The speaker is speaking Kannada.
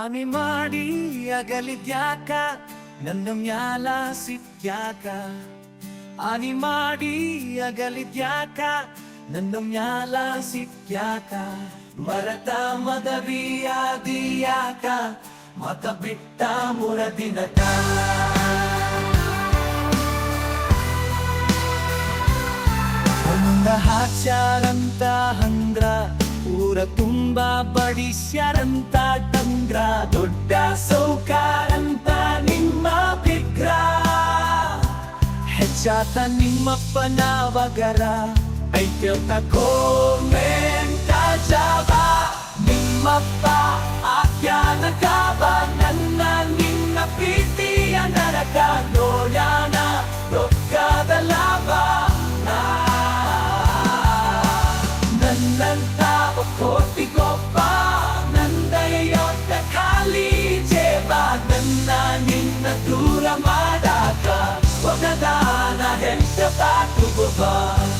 ಆಮಿ ಮಾಡಿ ಅಗಲಿದ್ಯಾಕ? ನನ್ನ ಮ್ಯಾಲ ಸಿಟ್ಯಾಕ ಆನಿ ಮಾಡಿ ಅಗಲಿದ್ಯಾಕ? ನನ್ನ ಮ್ಯಾಲ ಮರತ ಮದವಿಯಾದಿಯಾಕ? ಮತ ಬಿಟ್ಟ ಮುರದಿನಕ? ಒಂದ ಹಾಚಾರಂತ ಹಂಗ್ರ ಊರ ತುಂಬಾ ಬಡಿಸ್ಯಾರಂತ ಟಂಗ್ರ ದೊಡ್ಡ ಸೌಕಾರಂತ ನಿಮ್ಮ ಬಿಗ್ರ ಹೆಚ್ಚಾತ ನಿಮ್ಮಪ್ಪನ ವಗರ ಐತ್ಯಂತ ಗೋಮೆಂಟ ಜಾವ. ನಿಮ್ಮಪ್ಪ ಆಖ್ಯಾನ ಕಾವ, ನನ್ನ ನಿನ್ನ ಪ್ರೀತಿಯ ನರಕ, ನೋಡ್ಯಾನ ರೊಕ್ಕದ ಲಾಭ. ನನ್ನಂತ teu taco vovó.